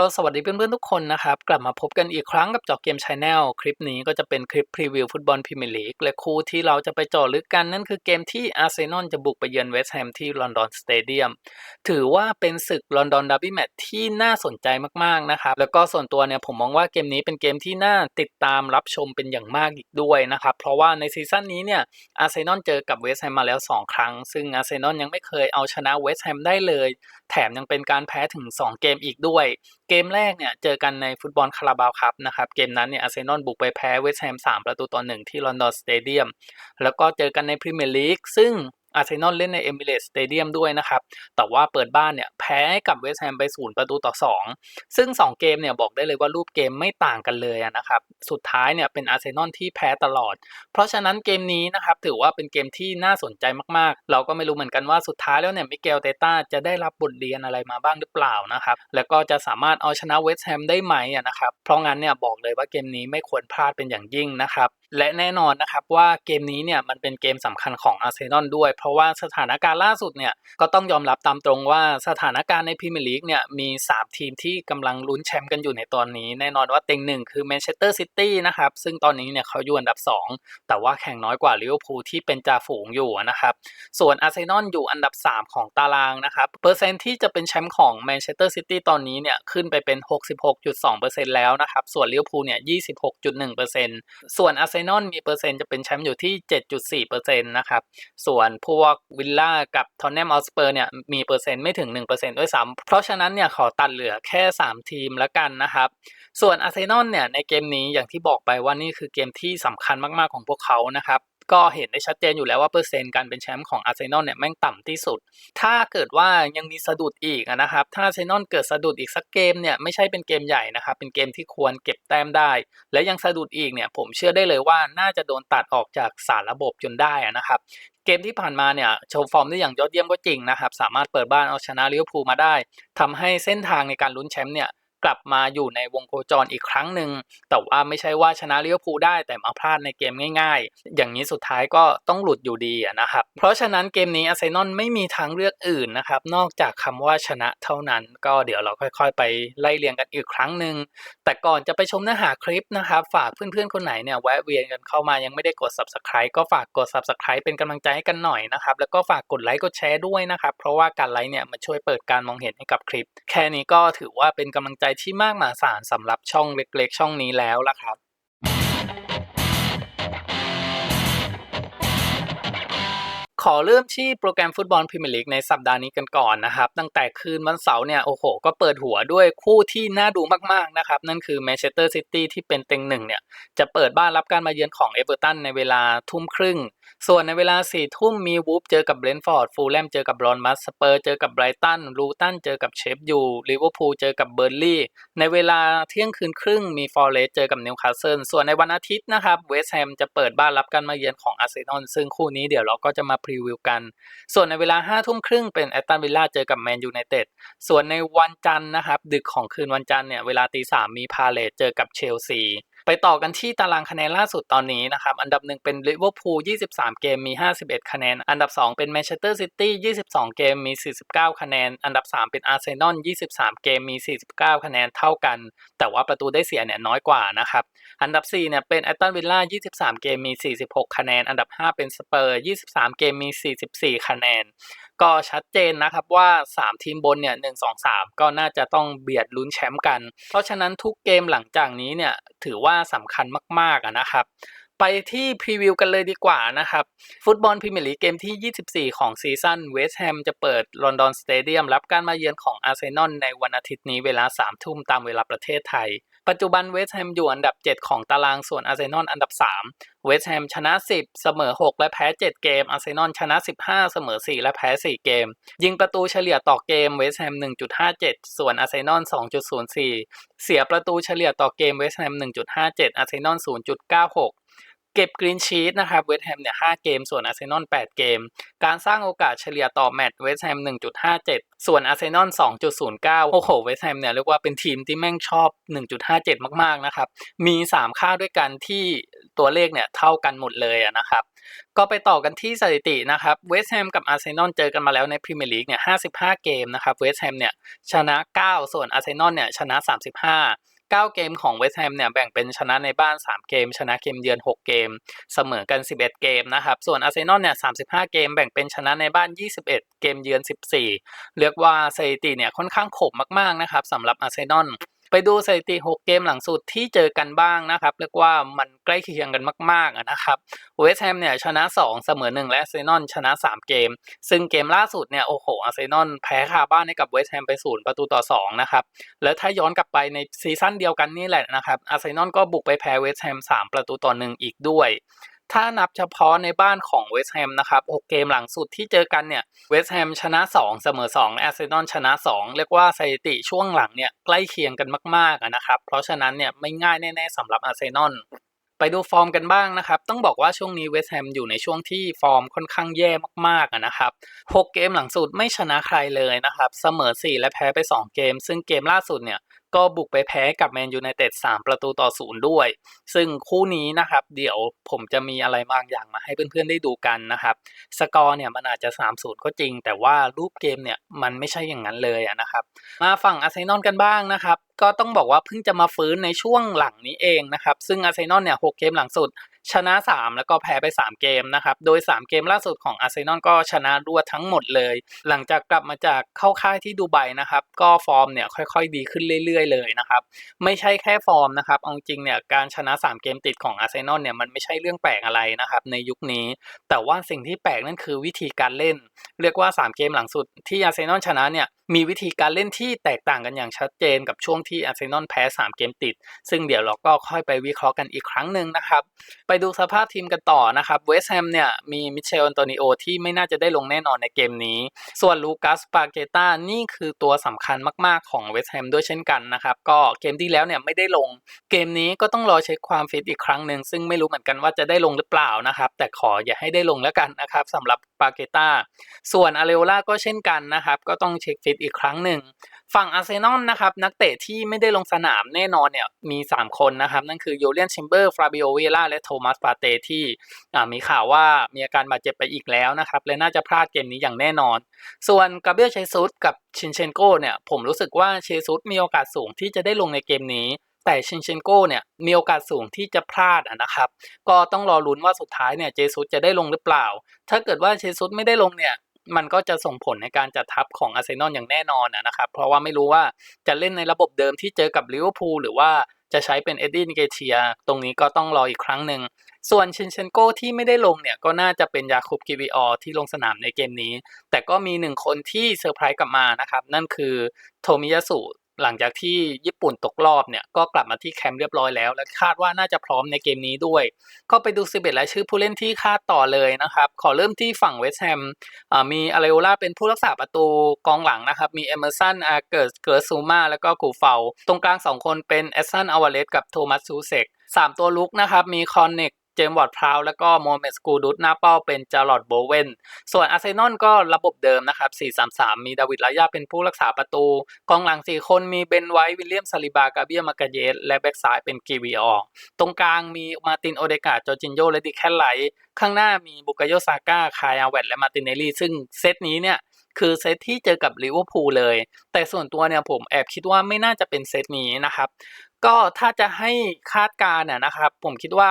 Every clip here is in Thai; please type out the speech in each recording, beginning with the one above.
ก็สวัสดีเพื่อนๆทุกคนนะครับ กลับมาพบกันอีกครั้งกับจอเกมชาแนลคลิปนี้ก็จะเป็นคลิปพรีวิวฟุตบอลพรีเมียร์ลีกและคู่ที่เราจะไปเจาะลึกกันนั่นคือเกมที่อาร์เซนอลจะบุกไปเยือนเวสต์แฮมที่ลอนดอนสเตเดียมถือว่าเป็นศึกลอนดอนดาร์บี้แมตช์ที่น่าสนใจมากๆนะครับ แล้วก็ส่วนตัวเนี่ยผมมองว่าเกมนี้เป็นเกมที่น่าติดตามรับชมเป็นอย่างมากอีกด้วยนะครับเพราะว่าในซีซั่นนี้เนี่ยอาร์เซนอลเจอกับเวสต์แฮมมาแล้ว 2 ครั้ง ซึ่งอาร์เซนอลยังไม่เคยเอาชนะเวสต์แฮมได้เลย แถมยังเป็นการแพ้ถึง 2 เกมอีกด้วยเกมแรกเนี่ยเจอกันในฟุตบอลคาราบาวครับนะครับเกมนั้นเนี่ยอาร์เซนอลบุกไปแพ้เวสต์แฮม3 ประตูต่อ1ที่ลอนดอนสเตเดียมแล้วก็เจอกันในพรีเมียร์ลีกซึ่ง อาร์เซนอลเล่นในเอมิเรตสเตเดียมด้วยนะครับ แต่ว่าเปิดบ้านเนี่ยแพ้กับเวสต์แฮมไปศูนย์ประตูต่อ 2 ซึ่ง 2 เกมเนี่ยบอกได้เลยว่ารูปเกมไม่ต่างกันเลยนะครับ สุดท้ายเนี่ยเป็นอาร์เซนอลที่แพ้ตลอด เพราะฉะนั้นเกมนี้นะครับถือว่าเป็นเกมที่น่าสนใจมากๆ เราก็ไม่รู้เหมือนกันว่าสุดท้ายแล้วเนี่ยมิเกลเตต้าจะได้รับบทเรียนอะไรมาบ้างหรือเปล่านะครับ แล้วก็จะสามารถเอาชนะเวสต์แฮมได้ไหมนะครับ เพราะงั้นเนี่ยบอกเลยว่าเกมนี้ไม่ควรพลาดเป็นอย่างยิ่งนะครับ และแน่นอนนะครับว่าเกมนี้เนี่ยมันเป็นเกมสำคัญของอาร์เซนอลด้วยเพราะว่าสถานการณ์ล่าสุดเนี่ยก็ต้องยอมรับตามตรงว่าสถานการณ์ในพรีเมียร์ลีกเนี่ยมี 3 ทีมที่กำลังลุ้นแชมป์กันอยู่ในตอนนี้ แน่นอนว่าเต็งหนึ่งคือแมนเชสเตอร์ซิตี้นะครับซึ่งตอนนี้เนี่ยเขาอยู่อันดับ 2 แต่ว่าแข่งน้อยกว่าลิเวอร์พูลที่เป็นจ่าฝูงอยู่นะครับส่วนอาร์เซนอลอยู่อันดับ 3 ของตารางนะครับเปอร์เซ็นต์ที่จะเป็นแชมป์ของแมนเชสเตอร์ซิตี้ตอนนี้เนี่ยขึ้นไปเป็น 66.2%แล้วนะครับส่วนลิเวอร์พูลเนี่ย 26.1%ส่วนอาร์เซนอลมีเปอร์เซ็นต์จะเป็นแชมป์อยู่ที่ 7.4%นะครับส่วนพวกวิลล่ากับทอนแนมออสเปอร์เนี่ยมีเปอร์เซ็นต์ไม่ถึง 1%ด้วยซ้ำเพราะฉะนั้นเนี่ยขอตัดเหลือแค่ 3 ทีมแล้วกันนะครับ ส่วนอาร์เซนอลเนี่ยในเกมนี้อย่างที่บอกไปว่านี่คือเกมที่สำคัญมากๆของพวกเขานะครับก็เห็นได้ชัดเจนอยู่แล้วว่าเปอร์เซ็นต์การเป็นแชมป์ของอาร์เซนอลเนี่ยแม่งต่ำที่สุด ถ้าเกิดว่ายังมีสะดุดอีกนะครับ ถ้าอาร์เซนอลเกิดสะดุดอีกสักเกมเนี่ยไม่ใช่เป็นเกมใหญ่นะครับ เป็นเกมที่ควรเก็บแต้มได้ และยังสะดุดอีกเนี่ยผมเชื่อได้เลยว่าน่าจะโดนตัดออกจากสารระบบจนได้นะครับ เกมที่ผ่านมาเนี่ยโชว์ฟอร์มได้อย่างยอดเยี่ยมก็จริงนะครับ สามารถเปิดบ้านเอาชนะลิเวอร์พูลมาได้ทำให้เส้นทางในการลุ้นแชมป์เนี่ย กลับมาอยู่ในวงโคจรอีกครั้งหนึ่งแต่ว่าไม่ใช่ว่าชนะลิเวอร์พูลได้แต่มาพลาดในเกมง่ายๆ อย่างนี้สุดท้ายก็ต้องหลุดอยู่ดีนะครับ เพราะฉะนั้นเกมนี้อาร์เซนอลไม่มีทางเลือกอื่นนะครับ นอกจากคำว่าชนะเท่านั้น ก็เดี๋ยวเราค่อยๆ ไปไล่เรียงกันอีกครั้งหนึ่งแต่ก่อนจะไปชมเนื้อหาคลิปนะครับ ฝากเพื่อนๆคนไหนเนี่ยแวะเวียนกันเข้ามายังไม่ได้กด subscribe ก็ฝากกด subscribe เป็นกำลังใจให้กันหน่อยนะครับแล้วก็ฝากกดไลค์กดแชร์ด้วยนะครับเพราะว่าการไลค์เนี่ยมันช่วยเปิดการมองเห็นให้กับคลิป แค่นี้ก็ถือว่าเป็นกำลังใจที่มากมหาศาลสำหรับช่องเล็กๆ ช่องนี้แล้วล่ะครับขอเริ่มที่โปรแกรมฟุตบอลพรีเมียร์ลีกในสัปดาห์นี้กันก่อนนะครับ ตั้งแต่คืนวันเสาร์เนี่ยโอ้โห ก็เปิดหัวด้วยคู่ที่น่าดูมากๆนะครับ นั่นคือแมนเชสเตอร์ซิตี้ที่เป็นเต็งหนึ่งเนี่ย จะเปิดบ้านรับการมาเยือนของเอเวอร์ตันในเวลาทุ่มครึ่ง ส่วนในเวลา4ี่ทุ่มมีวูฟเจอกับเบรนฟอร์ด ฟูลแลมเจอกับบรอนมัสสเปอร์เจอกับไบรตัน ลูตันเจอกับเชฟยูลิเวอร์พูลเจอกับเบอร์ลี่ ในเวลาเที่ยงคืนครึ่งมีฟอร์เรสเจอกับนิวคาสเซิล ส่วนในวันอาทิตย์นะครับเวสต์แฮมจะเปิดบ้านรับการมาเยือนของอาร์เซนอล ซึ่งคู่นี้เดี๋ยวเราก็จะมาพรีวิวกัน ส่วนในเวลา5้าทุ่มครึ่งเป็นแอตตันวิลล่าเจอกับแมนยูไนเต็ด ส่วนในวันจันทร์นะครับดึกของคืนวันจันทร์เนี่ยเวลาตีสามมีพาเลตเจอกับเชลซี ไปต่อกันที่ตารางคะแนนล่าสุดตอนนี้นะครับ อันดับหนึ่งเป็นลิเวอร์พูล 23 เกมมี 51 คะแนน อันดับ 2 เป็นแมนเชสเตอร์ซิตี้ 22 เกมมี 49 คะแนน อันดับ 3 เป็นอาร์เซนอล 23 เกมมี 49 คะแนนเท่ากัน แต่ว่าประตูได้เสียเนี่ยน้อยกว่านะครับ อันดับ 4 เนี่ยเป็นแอตตันวิลล่า 23 เกมมี 46 คะแนน อันดับ 5 เป็นสเปอร์ 23 เกมมี 44 คะแนน ก็ชัดเจนนะครับว่า 3 ทีมบนเนี่ย1 2 3ก็น่าจะต้องเบียดลุ้นแชมป์กัน เพราะฉะนั้นทุกเกมหลังจากนี้เนี่ยถือว่าสำคัญมากๆนะครับไปที่พรีวิวกันเลยดีกว่านะครับ ฟุตบอลพรีเมียร์ลีกเกมที่ 24 ของซีซั่นเวสต์แฮมจะเปิดลอนดอนสเตเดียมรับการมาเยือนของอาร์เซนอลในวันอาทิตย์นี้เวลา 3 ทุ่มตามเวลาประเทศไทย ปัจจุบันเวสต์แฮมอยู่อันดับ 7 ของตารางส่วนอาร์เซนอลอันดับ 3 เวสต์แฮมชนะ 10 เสมอ 6 และแพ้ 7 เกม อาร์เซนอลชนะ 15 เสมอ 4 และแพ้ 4 เกม ยิงประตูเฉลี่ยต่อเกมเวสต์แฮม 1.57 ส่วนอาร์เซนอล 2.04 เสียประตูเฉลี่ยต่อเกมเวสต์แฮม 1.57 อาร์เซนอล 0.96 เก็บกรีนชีตนะครับเวสต์แฮมเนี่ย5เกม ส่วนอาร์เซนอล8เกม การสร้างโอกาสเฉลี่ยต่อแมตช์เวสต์แฮม1.57ส่วนอาร์เซนอล2.09โอ้โหเวสต์แฮมเนี่ยเรียกว่าเป็นทีมที่แม่งชอบ1.57มากๆนะครับมี3ค่าด้วยกันที่ตัวเลขเนี่ยเท่ากันหมดเลยนะครับก็ไปต่อกันที่สถิตินะครับเวสต์แฮมกับอาร์เซนอลเจอกันมาแล้วในพรีเมียร์ลีกเนี่ย55เกมนะครับเวสต์แฮมเนี่ยชนะ9ส่วนอาร์เซนอลเนี่ยชนะ35 9 เกมของเวสต์แฮมเนี่ยแบ่งเป็นชนะในบ้าน 3 เกม ชนะเกมเยือน 6 เกม เสมอกัน 11 เกมนะครับส่วนอาร์เซนอลเนี่ย35 เกมแบ่งเป็นชนะในบ้าน 21 เกมเยือน 14 เรียกว่าสถิติเนี่ยค่อนข้างขมมากๆนะครับสำหรับอาร์เซนอล ไปดูสถิติ6เกมหลังสุดที่เจอกันบ้างนะครับเรียกว่ามันใกล้เคียงกันมากๆนะครับเวสต์แฮมเนี่ยชนะ 2 เสมอ 1 และเซนอลชนะ 3 เกม ซึ่งเกมล่าสุดเนี่ยโอ้โหอาร์เซนอลแพ้คาบ้านให้กับเวสต์แฮมไปศูนย์ประตูต่อ2นะครับแล้วถ้าย้อนกลับไปในซีซั่นเดียวกันนี่แหละนะครับอาร์เซนอลก็บุกไปแพ้เวสต์แฮม3 ประตูต่อหนึ่งอีกด้วย ถ้านับเฉพาะในบ้านของเวสต์แฮมนะครับ 6 เกมหลังสุดที่เจอกันเนี่ย เวสต์แฮมชนะ 2 เสมอ2และอาร์เซนอลชนะ 2 เรียกว่าสถิติช่วงหลังเนี่ยใกล้เคียงกันมากๆนะครับ เพราะฉะนั้นเนี่ยไม่ง่ายแน่ๆสำหรับอาร์เซนอลไปดูฟอร์มกันบ้างนะครับ ต้องบอกว่าช่วงนี้เวสต์แฮมอยู่ในช่วงที่ฟอร์มค่อนข้างแย่มากๆนะครับ 6 เกมหลังสุดไม่ชนะใครเลยนะครับ เสมอ 4 และแพ้ไป 2 เกม ซึ่งเกมล่าสุดเนี่ย ก็บุกไปแพ้กับแมนยูไนเต็ด3ประตูต่อศูนย์ด้วย ซึ่งคู่นี้นะครับ เดี๋ยวผมจะมีอะไรบางอย่างมาให้เพื่อนๆได้ดูกันนะครับ สกอร์เนี่ยมันอาจจะ 3-0 ก็จริง แต่ว่ารูปเกมเนี่ยมันไม่ใช่อย่างนั้นเลยนะครับ มาฝั่งอาร์เซนอลกันบ้างนะครับ ก็ต้องบอกว่าเพิ่งจะมาฟื้นในช่วงหลังนี้เองนะครับ ซึ่งอาร์เซนอลเนี่ย6เกมหลังสุด ชนะ 3 แล้วก็แพ้ไป 3 เกมนะครับ โดย 3 เกมล่าสุดของอาร์เซนอลก็ชนะรวดทั้งหมดเลย หลังจากกลับมาจากเข้าค่ายที่ดูไบนะครับ ก็ฟอร์มเนี่ยค่อยๆ ดีขึ้นเรื่อยๆ เลยนะครับ ไม่ใช่แค่ฟอร์มนะครับ เอาจริงเนี่ยการชนะ 3 เกมติดของอาร์เซนอลเนี่ยมันไม่ใช่เรื่องแปลกอะไรนะครับในยุคนี้ แต่ว่าสิ่งที่แปลกนั่นคือวิธีการเล่น เรียกว่า 3 เกมหลังสุดที่อาร์เซนอลชนะเนี่ย มีวิธีการเล่นที่แตกต่างกันอย่างชัดเจนกับช่วงที่อาร์เซนอลแพ้ 3 เกมติด ซึ่งเดี๋ยวเราก็ค่อยไปวิเคราะห์กันอีกครั้งหนึ่งนะครับ ไปดูสภาพทีมกันต่อนะครับเวสต์แฮมเนี่ยมีมิเชลอันโตนิโอที่ไม่น่าจะได้ลงแน่นอนในเกมนี้ ส่วนลูกัสปาเกตานี่คือตัวสำคัญมากๆของเวสต์แฮมด้วยเช่นกันนะครับก็เกมที่แล้วเนี่ยไม่ได้ลง เกมนี้ก็ต้องรอเช็คความฟิตอีกครั้งหนึ่งซึ่งไม่รู้เหมือนกันว่าจะได้ลงหรือเปล่านะครับแต่ขออย่าให้ได้ลงแล้วกันนะครับสำหรับปาเกตาส่วนอาเรโอล่าก็เช่นกันนะครับก็ต้องเช็คฟิตอีกครั้งหนึ่ง ฝั่งอาร์เซนอลนะครับนักเตะที่ไม่ได้ลงสนามแน่นอนเนี่ยมี 3 คนนะครับ นั่นคือโยเลียนชิมเบอร์ฟราบิโอเวล่าและโทมัสปาเตที่มีข่าวว่ามีอาการบาดเจ็บไปอีกแล้วนะครับ และน่าจะพลาดเกมนี้อย่างแน่นอน ส่วนกาเบรียลเชซุสกับชินเชนโกเนี่ยผมรู้สึกว่าเชซุสมีโอกาสสูงที่จะได้ลงในเกมนี้แต่ชินเชนโกเนี่ยมีโอกาสสูงที่จะพลาดนะครับ ก็ต้องรอลุ้นว่าสุดท้ายเนี่ยเจซุสจะได้ลงหรือเปล่า ถ้าเกิดว่าเชซุสไม่ได้ลงเนี่ย มันก็จะส่งผลในการจัดทัพของอาร์เซนอลอย่างแน่นอนนะครับ เพราะว่าไม่รู้ว่าจะเล่นในระบบเดิมที่เจอกับลิเวอร์พูลหรือว่าจะใช้เป็นเอ็ดดี้นิเกเทีย ตรงนี้ก็ต้องรออีกครั้งหนึ่ง ส่วนชินเชนโกที่ไม่ได้ลงเนี่ยก็น่าจะเป็นยาคุบกิวิออที่ลงสนามในเกมนี้ แต่ก็มีหนึ่งคนที่เซอร์ไพรส์กลับมานะครับ นั่นคือโทมิยาสุ หลังจากที่ญี่ปุ่นตกรอบเนี่ยก็กลับมาที่แคมป์เรียบร้อยแล้ว และคาดว่าน่าจะพร้อมในเกมนี้ด้วย ก็ไปดู11รายชื่อผู้เล่นที่คาดต่อเลยนะครับ ขอเริ่มที่ฝั่งเวสต์แฮมมีอาเลโอลาเป็นผู้รักษาประตูกองหลังนะครับ มีเอเมอร์สันอาเกิร์สเกิร์ซูมาแล้วก็กูเฟลตรงกลาง 2 คนเป็นเอสซันอวาเลสกับโทมัสซูเซก3ตัวลุกนะครับ มีคอนเนก เจมส์วอร์ดพราวแล้วก็โมเมสกูดุสหน้าเป้าเป็นจารอดโบเวนส่วนอาร์เซนอลก็ระบบเดิมนะครับ 4-3-3 มีดาวิดลายาเป็นผู้รักษาประตู กองหลัง 4 คนมีเบนไวท์วิลเลียมซาลิบากาเบียมากาเยสและแบ็กซ้ายเป็นกีวีออตรงกลางมีมาตินโอเดกาจอจินโยและดิแคลไลข้างหน้ามีบุกโยซาก้าคายอาเวตและมาตินเนลลี่ซึ่งเซตนี้เนี่ยคือเซตที่เจอกับลิเวอร์พูลเลย แต่ส่วนตัวเนี่ยผมแอบคิดว่าไม่น่าจะเป็นเซตนี้นะครับ ก็ถ้าจะให้คาดการณ์นะครับ ผมคิดว่า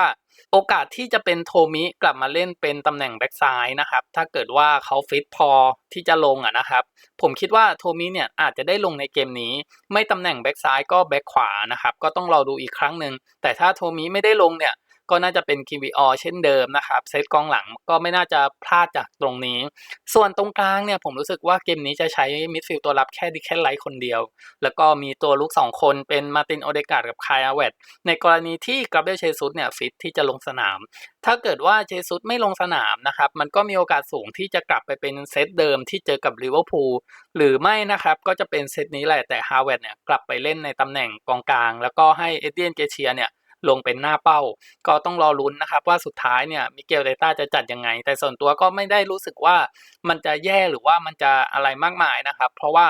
โอกาสที่จะเป็นโทมิกลับมาเล่นเป็นตำแหน่งแบ็กซ้ายนะครับ ถ้าเกิดว่าเขาฟิตพอที่จะลงอะนะครับ ผมคิดว่าโทมิเนี่ยอาจจะได้ลงในเกมนี้ ไม่ตำแหน่งแบ็กซ้ายก็แบ็กขวานะครับ ก็ต้องรอดูอีกครั้งหนึ่งแต่ถ้าโทมิไม่ได้ลงเนี่ย ก็น่าจะเป็นคีวีออเช่นเดิมนะครับเซตกองหลังก็ไม่น่าจะพลาดจากตรงนี้ ส่วนตรงกลางเนี่ยผมรู้สึกว่าเกมนี้จะใช้มิดฟิลด์ตัวรับแค่ดิแคนไลท์คนเดียว แล้วก็มีตัวลุก 2 คนเป็นมาตินโอเดกาดกับคายอาเวตในกรณีที่กราเบลเชซุสเนี่ยฟิตที่จะลงสนาม ถ้าเกิดว่าเชซุสไม่ลงสนามนะครับมันก็มีโอกาสสูงที่จะกลับไปเป็นเซตเดิมที่เจอกับลิเวอร์พูลหรือไม่นะครับก็จะเป็นเซตนี้แหละแต่ฮาวเวตเนี่ยกลับไปเล่นในตำแหน่งกองกลาง แล้วก็ให้เอเดียนเกเชียเนี่ย ลงเป็นหน้าเป้า ก็ต้องรอลุ้นนะครับว่าสุดท้ายเนี่ยมิเกลเดต้าจะจัดยังไง แต่ส่วนตัวก็ไม่ได้รู้สึกว่ามันจะแย่หรือว่ามันจะอะไรมากมายนะครับ เพราะว่า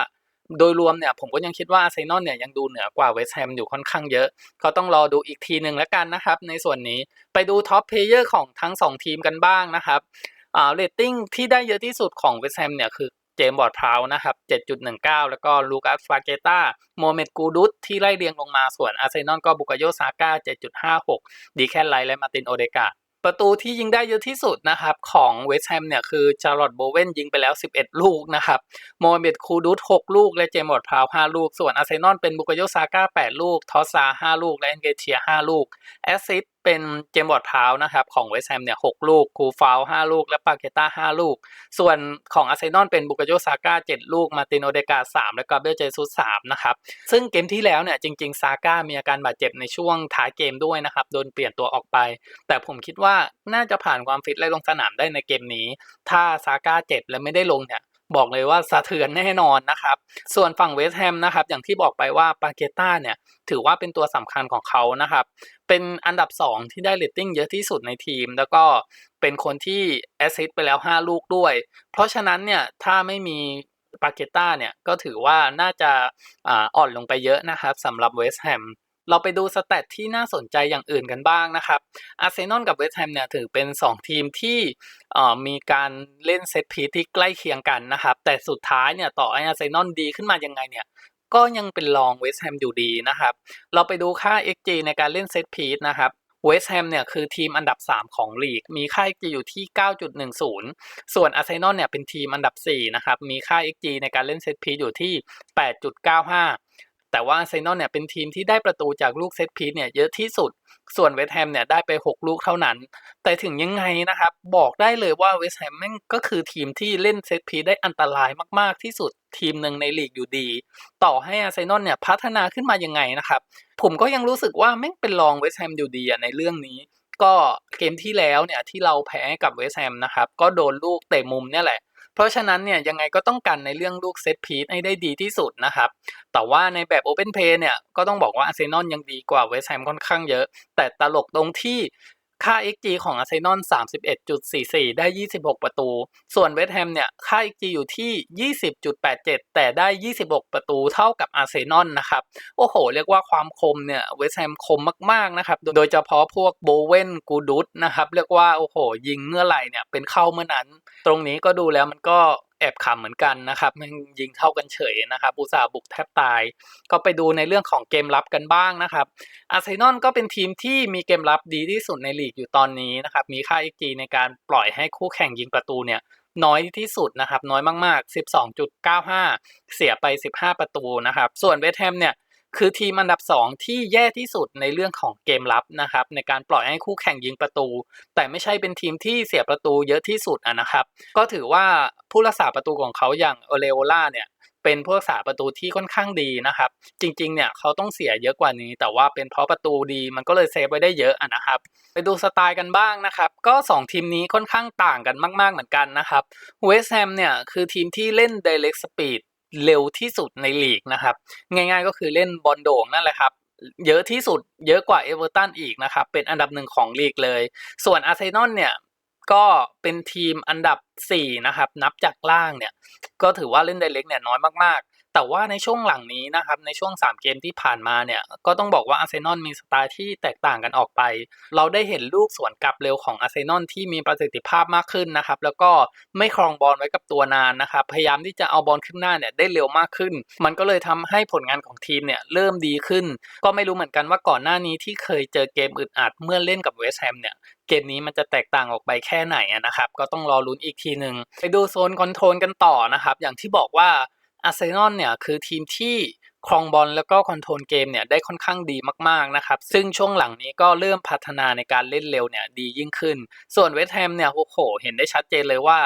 โดยรวมเนี่ยผมก็ยังคิดว่าอาร์เซนอลเนี่ยยังดูเหนือกว่าเวสต์แฮมอยู่ค่อนข้างเยอะ ก็ต้องรอดูอีกทีหนึ่งแล้วกันนะครับ ในส่วนนี้ไปดูท็อปเพลเยอร์ของทั้ง 2 ทีมกันบ้างนะครับอ่าเรตติ้งที่ได้เยอะที่สุดของเวสต์แฮมเนี่ยคือ เจมส์บอร์ดพราวนะครับ 7.19 แล้วก็ลูกัสฟาเกตาโมเมดกูดุสที่ไล่เรียงลงมาส่วนอาร์เซนอลก็บุกโยซาก้า 7.56 ดีแคนไลและมาตินโอเดกาประตูที่ยิงได้เยอะที่สุดนะครับของเวสต์แฮมเนี่ยคือจารอดโบเวนยิงไปแล้ว 11 ลูกนะครับโมฮัมเม็ดคูดูส6ลูก และเจมส์บอร์ดพาว5ลูก ส่วนอาร์เซนอลเป็นบุกโยซาก้า 8 ลูก ทอสซา 5 ลูก และเอนเกเทีย 5 ลูก แอสซิส เป็นเจมบอร์ดพาวนะครับของเวสแฮมเนี่ย6ลูกคูฟาว5ลูก และปาเกต้า5ลูก ส่วนของอาร์เซนอลเป็นบุกโยซาก้า7ลูก มาติโอเดกา3และกาเบลเจซุส3นะครับซึ่งเกมที่แล้วเนี่ยจริง ๆ ซาก้ามีอาการบาดเจ็บในช่วงท้ายเกมด้วยนะครับโดนเปลี่ยนตัวออกไป แต่ผมคิดว่าน่าจะผ่านความฟิตและลงสนามได้ในเกมนี้ ถ้าซาก้าเจ็บและไม่ได้ลงเนี่ย บอกเลยว่าสะเทือนแน่นอนนะครับ ส่วนฝั่งเวสต์แฮมนะครับอย่างที่บอกไปว่าปาเกต้าเนี่ยถือว่าเป็นตัวสำคัญของเขานะครับ เป็นอันดับ 2 ที่ได้เรตติ้งเยอะที่สุดในทีม แล้วก็เป็นคนที่แอสซิสต์ไปแล้ว 5 ลูกด้วย เพราะฉะนั้นเนี่ยถ้าไม่มีปาเกต้าเนี่ยก็ถือว่าน่าจะอ่อนลงไปเยอะนะครับสำหรับเวสต์แฮม เราไปดูสแตทที่น่าสนใจอย่างอื่นกันบ้างนะครับอาร์เซนอลกับเวสต์แฮมเนี่ยถือเป็น 2 ทีมที่มีการเล่นเซตพีที่ใกล้เคียงกันนะครับ แต่สุดท้ายเนี่ยต่อให้อาร์เซนอลดีขึ้นมายังไงเนี่ยก็ยังเป็นรองเวสต์แฮมอยู่ดีนะครับ เราไปดูค่า XG ในการเล่นเซตพีทนะครับเวสต์แฮมเนี่ยคือทีมอันดับ 3 ของลีก มีค่า XG อยู่ที่ 9.10 ส่วนอาร์เซนอลเนี่ยเป็นทีมอันดับ 4 นะครับ มีค่า XG ในการเล่นเซตพีอยู่ที่ 8.95 แต่ว่าอาร์เซนอลเนี่ยเป็นทีมที่ได้ประตูจากลูกเซตพีซเนี่ยเยอะที่สุด ส่วนเวสต์แฮมเนี่ยได้ไป 6 ลูกเท่านั้น แต่ถึงยังไงนะครับ บอกได้เลยว่าเวสต์แฮมแม่งก็คือทีมที่เล่นเซตพีซได้อันตรายมากๆที่สุดทีมหนึ่งในลีกอยู่ดี ต่อให้อาร์เซนอลเนี่ยพัฒนาขึ้นมายังไงนะครับ ผมก็ยังรู้สึกว่าแม่งเป็นรองเวสต์แฮมอยู่ดีในเรื่องนี้ ก็เกมที่แล้วเนี่ยที่เราแพ้กับเวสต์แฮมนะครับก็โดนลูกเตะมุมเนี่ยแหละ เพราะฉะนั้นเนี่ยยังไงก็ต้องกันในเรื่องลูกเซตพีซให้ได้ดีที่สุดนะครับ แต่ว่าในแบบ Open Play เนี่ยก็ต้องบอกว่าอาร์เซนอลยังดีกว่าเวสต์แฮมค่อนข้างเยอะ แต่ตลกตรงที่ ค่า XG ของอาร์เซนอล31.44 ได้ 26 ประตู ส่วนเวสต์แฮมเนี่ย ค่า XG อยู่ที่ 20.87 แต่ได้ 26 ประตูเท่ากับอาร์เซนอลนะครับ โอ้โห เรียกว่าความคมเนี่ย เวสต์แฮมคมมากๆนะครับ โดยเฉพาะพวกโบเวนกูดุสนะครับ เรียกว่า โอ้โห ยิงเมื่อไหร่เนี่ย เป็นเข้าเมื่อนั้น ตรงนี้ก็ดูแล้วมันก็ อบขำเหมือนกันนะครับมันยิงเท่ากันเฉยนะครับอุตสาห์บุกแทบตาย ก็ไปดูในเรื่องของเกมรับกันบ้างนะครับอาร์เซนอลก็เป็นทีมที่มีเกมรับดีที่สุดในลีกอยู่ตอนนี้นะครับมีค่า XG ในการปล่อยให้คู่แข่งยิงประตูเนี่ยน้อยที่สุดนะครับน้อยมากๆ 12.95 เสียไป 15 ประตูนะครับ ส่วนเวสต์แฮมเนี่ย คือทีมอันดับ 2 ที่แย่ที่สุดในเรื่องของเกมรับนะครับในการปล่อยให้คู่แข่งยิงประตู แต่ไม่ใช่เป็นทีมที่เสียประตูเยอะที่สุดนะครับ ก็ถือว่าผู้รักษาประตูของเขาอย่างโอเลโอล่าเนี่ยเป็นผู้รักษาประตูที่ค่อนข้างดีนะครับ จริงๆเนี่ยเขาต้องเสียเยอะกว่านี้ แต่ว่าเป็นเพราะประตูดีมันก็เลยเซฟไว้ได้เยอะนะครับ ไปดูสไตล์กันบ้างนะครับ ก็ 2 ทีมนี้ค่อนข้างต่างกันมาก ๆเหมือนกันนะครับเวสต์แฮมเนี่ยคือทีมที่เล่น direct speed เร็วที่สุดในลีกนะครับ ง่ายๆก็คือเล่นบอลโด่งนั่นแหละครับ เยอะที่สุดเยอะกว่าเอเวอร์ตันอีกนะครับ เป็นอันดับหนึ่งของลีกเลย ส่วนอาร์เซนอลเนี่ยก็เป็นทีมอันดับ 4 นะครับ นับจากล่างเนี่ย ก็ถือว่าเล่นไดเล็กเนี่ยน้อยมาก แต่ว่าในช่วงหลังนี้นะครับในช่วง 3 เกมที่ผ่านมาเนี่ยก็ต้องบอกว่าอาร์เซนอลมีสไตล์ที่แตกต่างกันออกไป เราได้เห็นลูกสวนกลับเร็วของอาร์เซนอลที่มีประสิทธิภาพมากขึ้นนะครับแล้วก็ไม่ครองบอลไว้กับตัวนานนะครับพยายามที่จะเอาบอลขึ้นหน้าเนี่ยได้เร็วมากขึ้น มันก็เลยทำให้ผลงานของทีมเนี่ยเริ่มดีขึ้น ก็ไม่รู้เหมือนกันว่าก่อนหน้านี้ที่เคยเจอเกมอึดอัดเมื่อเล่นกับเวสต์แฮมเนี่ยเกมนี้มันจะแตกต่างออกไปแค่ไหนนะครับ ก็ต้องรอลุ้นอีกทีหนึ่งไปดูโซนคอนโทรลกันต่อนะครับ อย่างที่บอกว่า อาร์เซนอลเนี่ยคือทีมที่ครองบอลแล้วก็คอนโทรลเกมเนี่ยได้ค่อนข้างดีมากๆนะครับ ซึ่งช่วงหลังนี้ก็เริ่มพัฒนาในการเล่นเร็วเนี่ยดียิ่งขึ้น ส่วนเวสต์แฮมเนี่ยโอ้โหเห็นได้ชัดเจนเลยว่า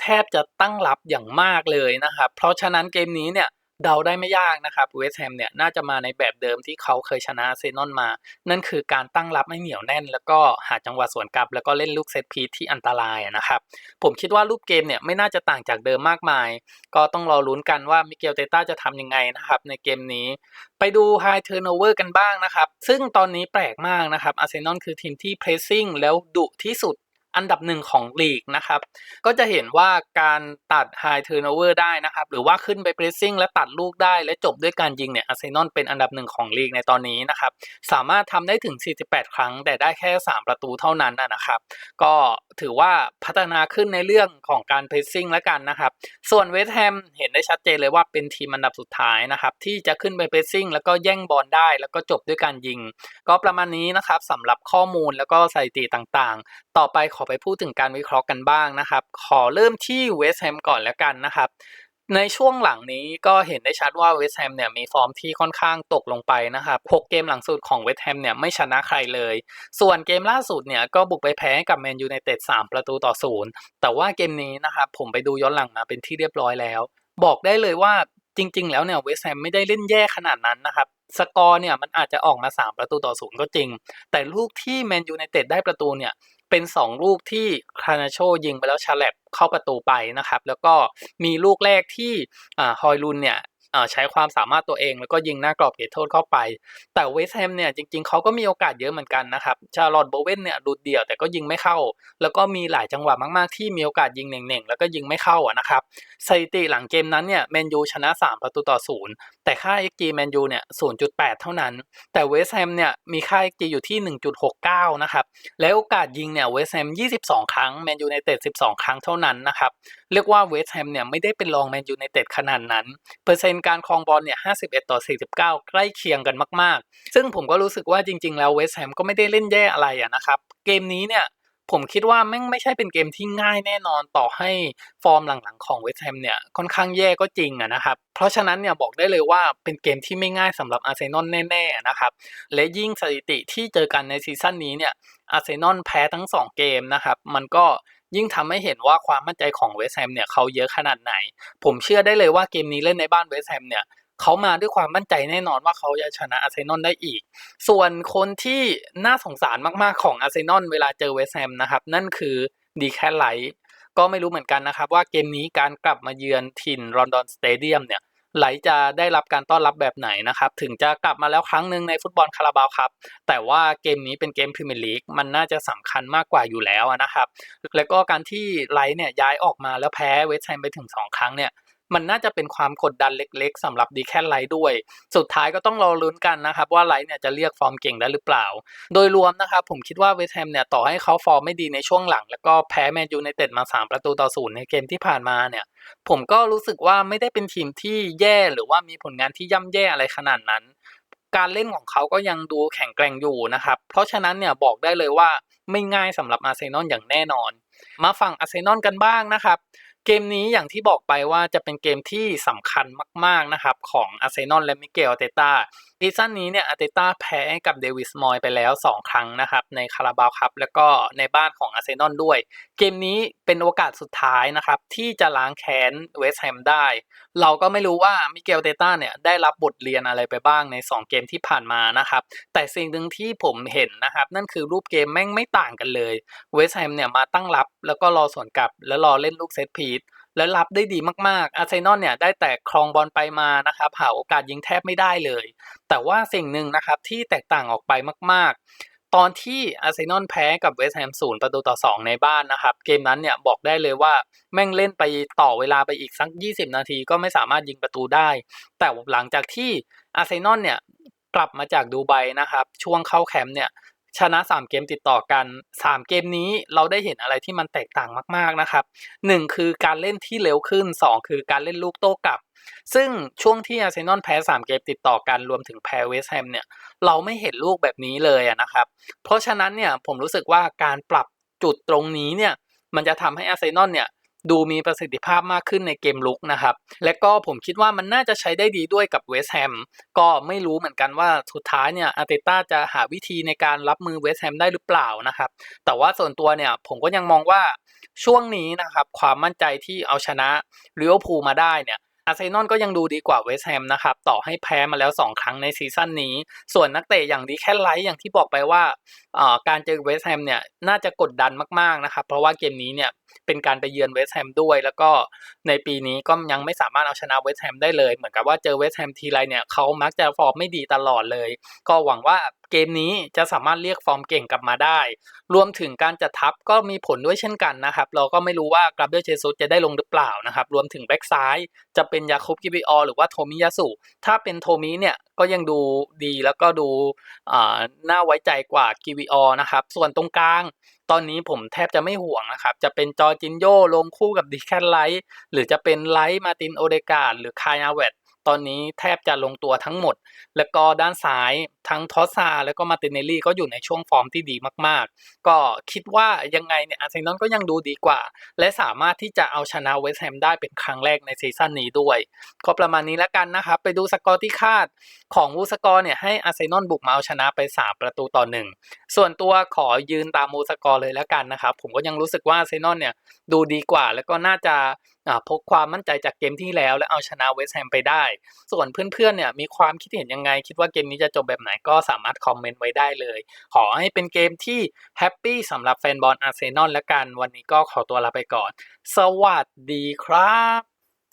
แทบจะตั้งรับอย่างมากเลยนะครับ เพราะฉะนั้นเกมนี้เนี่ย เดาได้ไม่ยากนะครับเวสต์แฮมเนี่ยน่าจะมาในแบบเดิมที่เขาเคยชนะเซนอนมา นั่นคือการตั้งรับไม่เหนียวแน่น แล้วก็หาจังหวะสวนกลับ แล้วก็เล่นลูกเซตพีที่อันตรายนะครับ ผมคิดว่ารูปเกมเนี่ยไม่น่าจะต่างจากเดิมมากมาย ก็ต้องรอลุ้นกันว่ามิเกลเตต้าจะทำยังไงนะครับในเกมนี้ ไปดูไฮเทอร์โนเวอร์กันบ้างนะครับ ซึ่งตอนนี้แปลกมากนะครับอาร์เซนอลคือทีมที่เพรสซิ่งแล้วดุที่สุด อันดับหนึ่งของลีกนะครับ ก็จะเห็นว่าการตัด High Turnover ได้นะครับ หรือว่าขึ้นไป Pressing และตัดลูกได้ และจบด้วยการยิงเนี่ยอาร์เซนอลเป็นอันดับหนึ่งของลีกในตอนนี้นะครับ สามารถทำได้ถึง 48 ครั้ง แต่ได้แค่ 3 ประตูเท่านั้นนะครับ ก็ถือว่าพัฒนาขึ้นในเรื่องของการ Pressing แล้วกันนะครับ ส่วนเวสต์แฮมเห็นได้ชัดเจนเลยว่าเป็นทีมอันดับสุดท้ายนะครับ ที่จะขึ้นไป Pressing แล้วก็แย่งบอลได้ แล้วก็จบด้วยการยิง ก็ประมาณนี้นะครับสำหรับข้อมูลแล้วก็สถิติต่างๆ ต่อไปขอไปพูดถึงการวิเคราะห์กันบ้างนะครับ ขอเริ่มที่เวสต์แฮมก่อนแล้วกันนะครับในช่วงหลังนี้ก็เห็นได้ชัดว่าเวสต์แฮมเนี่ยมีฟอร์มที่ค่อนข้างตกลงไปนะครับ6เกมหลังสุดของเวสต์แฮมเนี่ยไม่ชนะใครเลย ส่วนเกมล่าสุดเนี่ยก็บุกไปแพ้กับแมนยูไนเต็ด3ประตูต่อศูนย์แต่ว่าเกมนี้นะครับผมไปดูย้อนหลังมาเป็นที่เรียบร้อยแล้ว บอกได้เลยว่าจริง ๆ แล้วเนี่ยเวสต์แฮมไม่ได้เล่นแย่ขนาดนั้นนะครับสกอร์เนี่ยมันอาจจะออกมา 3 ประตูต่อศูนย์ก็จริง แต่ลูกที่แมนยูไนเต็ดได้ประตูเนี่ย เป็น2ลูกที่คานาโชยิงไปแล้วชาแลบเข้าประตูไปนะครับ แล้วก็มีลูกแรกที่ฮอยลุนเนี่ย ใช้ความสามารถตัวเอง แล้วก็ยิงหน้ากรอบเขตโทษเข้าไป แต่เวสต์แฮมเนี่ยจริงๆเขาก็มีโอกาสเยอะเหมือนกันนะครับชาลอตโบเวนเนี่ยดูดเดี่ยวแต่ก็ยิงไม่เข้า แล้วก็มีหลายจังหวะมากๆ ที่มีโอกาสยิงเน่งๆ แล้วก็ยิงไม่เข้าอะนะครับสถิติหลังเกมนั้นเนี่ยแมนยูชนะ 3 ประตูต่อศูนย์แต่ค่า XG แมนยูเนี่ย 0.8 เท่านั้น แต่เวสต์แฮมเนี่ยมีค่า XG อยู่ที่ 1.69 นะครับ แล้วโอกาสยิงเนี่ยเวสต์แฮม 22 ครั้งแมนยูไนเต็ด 12 ครั้งเท่านั้นนะครับ เรียกว่าเวสต์แฮมเนี่ยไม่ได้เป็นรองแมนยูไนเต็ดขนาดนั้น เปอร์เซ็นต์การครองบอลเนี่ย 51 ต่อ 49 ใกล้เคียงกันมาก ๆ ซึ่งผมก็รู้สึกว่าจริง ๆ แล้วเวสต์แฮมก็ไม่ได้เล่นแย่อะไรอะนะครับ เกมนี้เนี่ยผมคิดว่าแม่งไม่ใช่เป็นเกมที่ง่ายแน่นอนต่อให้ฟอร์มหลังๆของเวสต์แฮมเนี่ยค่อนข้างแย่ก็จริงอะนะครับ เพราะฉะนั้นเนี่ยบอกได้เลยว่าเป็นเกมที่ไม่ง่ายสำหรับอาร์เซนอลแน่ๆนะครับ และยิ่งสถิติที่เจอกันในซีซั่นนี้เนี่ยอาร์เซนอลแพ้ทั้ง 2 เกมนะครับ มันก็ ยิ่งทำให้เห็นว่าความมั่นใจของเวสแฮมเนี่ยเขาเยอะขนาดไหน ผมเชื่อได้เลยว่าเกมนี้เล่นในบ้านเวสแฮมเนี่ยเขามาด้วยความมั่นใจแน่นอนว่าเขาจะชนะอาร์เซนอลได้อีก ส่วนคนที่น่าสงสารมากๆของอาร์เซนอลเวลาเจอเวสแฮมนะครับ นั่นคือดีแคทไลท์ก็ไม่รู้เหมือนกันนะครับว่าเกมนี้การกลับมาเยือนถิ่นลอนดอนสเตเดียมเนี่ย ไหลจะได้รับการต้อนรับแบบไหนนะครับ ถึงจะกลับมาแล้วครั้งหนึ่งในฟุตบอลคาราบาวครับ แต่ว่าเกมนี้เป็นเกมพรีเมียร์ลีกมันน่าจะสำคัญมากกว่าอยู่แล้วนะครับ แล้วก็การที่ไลท์เนี่ยย้ายออกมาแล้วแพ้เวสต์แฮมไปถึง 2 ครั้งเนี่ย มันน่าจะเป็นความกดดันเล็กๆสำหรับดีแคทไลท์ด้วย สุดท้ายก็ต้องรอลุ้นกันนะครับ ว่าไลท์เนี่ยจะเรียกฟอร์มเก่งได้หรือเปล่า โดยรวมนะครับผมคิดว่าเวสต์แฮมเนี่ยต่อให้เขาฟอร์มไม่ดีในช่วงหลัง แล้วก็แพ้แมนยูไนเต็ดมา 3 ประตูต่อศูนย์ในเกมที่ผ่านมาเนี่ยผมก็รู้สึกว่าไม่ได้เป็นทีมที่แย่หรือว่ามีผลงานที่ย่ำแย่อะไรขนาดนั้น การเล่นของเขาก็ยังดูแข็งแกร่งอยู่นะครับ เพราะฉะนั้นเนี่ยบอกได้เลยว่าไม่ง่ายสำหรับอาร์เซนอลอย่างแน่นอน มาฝั่งอาร์เซนอลกันบ้างนะครับ เกมนี้อย่างที่บอกไปว่าจะเป็นเกมที่สำคัญมาก ๆนะครับของอาร์เซนอลและมิเกลเตต้า ซีซั่นนี้เนี่ยอาร์เตต้าแพ้กับเดวิสมอยไปแล้ว 2 ครั้งนะครับ ในคาราบาวคัพแล้วก็ในบ้านของอาร์เซนอลด้วย เกมนี้เป็นโอกาสสุดท้ายนะครับ ที่จะล้างแค้นเวสต์แฮมได้ เราก็ไม่รู้ว่ามิเกลเตต้าเนี่ยได้รับบทเรียนอะไรไปบ้างใน 2 เกมที่ผ่านมานะครับ แต่สิ่งหนึ่งที่ผมเห็นนะครับ นั่นคือรูปเกมแม่งไม่ต่างกันเลยเวสต์แฮมเนี่ยมาตั้งรับ แล้วก็รอสวนกลับแล้วรอเล่นลูกเซตพีท และรับได้ดีมากๆ อาร์เซนอลเนี่ยได้แต่ครองบอลไปมานะครับหาโอกาสยิงแทบไม่ได้เลย แต่ว่าสิ่งหนึ่งนะครับที่แตกต่างออกไปมาก ๆ ตอนที่อาร์เซนอลแพ้กับเวสต์แฮมศูนย์ประตูต่อ 2 ในบ้านนะครับ เกมนั้นเนี่ยบอกได้เลยว่าแม่งเล่นไปต่อเวลาไปอีกสัก 20 นาทีก็ไม่สามารถยิงประตูได้ แต่หลังจากที่อาร์เซนอลเนี่ยกลับมาจากดูไบนะครับ ช่วงเข้าแคมป์เนี่ย ชนะ 3 เกมติดต่อกัน 3 เกมนี้เราได้เห็นอะไรที่มันแตกต่างมากๆนะครับ 1 คือการเล่นที่เร็วขึ้น 2 คือการเล่นลูกโต้กลับ ซึ่งช่วงที่อาร์เซนอลแพ้ 3 เกมติดต่อกันรวมถึงแพ้เวสต์แฮมเนี่ยเราไม่เห็นลูกแบบนี้เลยนะครับ เพราะฉะนั้นเนี่ยผมรู้สึกว่าการปรับจุดตรงนี้เนี่ยมันจะทำให้อาร์เซนอลเนี่ย ดูมีประสิทธิภาพมากขึ้นในเกมลุกนะครับ และก็ผมคิดว่ามันน่าจะใช้ได้ดีด้วยกับเวสต์แฮมก็ไม่รู้เหมือนกันว่าสุดท้ายเนี่ยอาร์เตต้าจะหาวิธีในการรับมือเวสต์แฮมได้หรือเปล่านะครับ แต่ว่าส่วนตัวเนี่ยผมก็ยังมองว่าช่วงนี้นะครับความมั่นใจที่เอาชนะลิเวอร์พูลมาได้เนี่ย อาร์เซนอลก็ยังดูดีกว่าเวสต์แฮมนะครับ ต่อให้แพ้มาแล้ว 2 ครั้งในซีซั่นนี้ ส่วนนักเตะอย่างดีแค่ไลท์อย่างที่บอกไปว่าการเจอเวสต์แฮมเนี่ยน่าจะกดดันมากๆนะครับ เพราะว่าเกมนี้เนี่ยเป็นการไปเยือนเวสต์แฮมด้วย แล้วก็ในปีนี้ก็ยังไม่สามารถเอาชนะเวสต์แฮมได้เลย เหมือนกับว่าเจอเวสต์แฮมทีไรเนี่ยเขามักจะฟอร์มไม่ดีตลอดเลย ก็หวังว่า เกมนี้จะสามารถเรียกฟอร์มเก่งกลับมาได้ รวมถึงการจัดทัพก็มีผลด้วยเช่นกันนะครับ เราก็ไม่รู้ว่ากราเบียลเจซุสจะได้ลงหรือเปล่านะครับ รวมถึงแบ็กซ้ายจะเป็นยาคุบกิบิออหรือว่าโทมิยาสุ ถ้าเป็นโทมิเนี่ยก็ยังดูดีแล้วก็ดูน่าไว้ใจกว่ากิบิออนะครับ ส่วนตรงกลางตอนนี้ผมแทบจะไม่ห่วงนะครับ จะเป็นจอจินโยลงคู่กับดิแคนไลท์หรือจะเป็นไลท์มาตินโอเดกาดหรือคายอาเวต ตอนนี้แทบจะลงตัวทั้งหมด แล้วก็ด้านซ้ายทั้งทอสซาแล้วก็มาตินเนลลี่ก็อยู่ในช่วงฟอร์มที่ดีมากๆ ก็คิดว่ายังไงเนี่ยอาร์เซนอลก็ยังดูดีกว่า และสามารถที่จะเอาชนะเวสต์แฮมได้เป็นครั้งแรกในซีซั่นนี้ด้วย ก็ประมาณนี้แล้วกันนะครับ ไปดูสกอร์ที่คาดของวูสกอร์เนี่ยให้อาร์เซนอลบุกมาเอาชนะไป 3 ประตูต่อหนึ่งส่วนตัวขอยืนตามวูสกอร์เลยแล้วกันนะครับ ผมก็ยังรู้สึกว่าอาร์เซนอลเนี่ยดูดีกว่า แล้วก็น่าจะพกความมั่นใจจากเกมที่แล้ว และเอาชนะเวสต์แฮมไปได้ ส่วนเพื่อนๆเนี่ยมีความคิดเห็นยังไง คิดว่าเกมนี้จะจบแบบไหนก็สามารถคอมเมนต์ไว้ได้เลย ขอให้เป็นเกมที่แฮปปี้สำหรับแฟนบอลอาร์เซนอลแล้วกัน วันนี้ก็ขอตัวลาไปก่อน สวัสดีครับ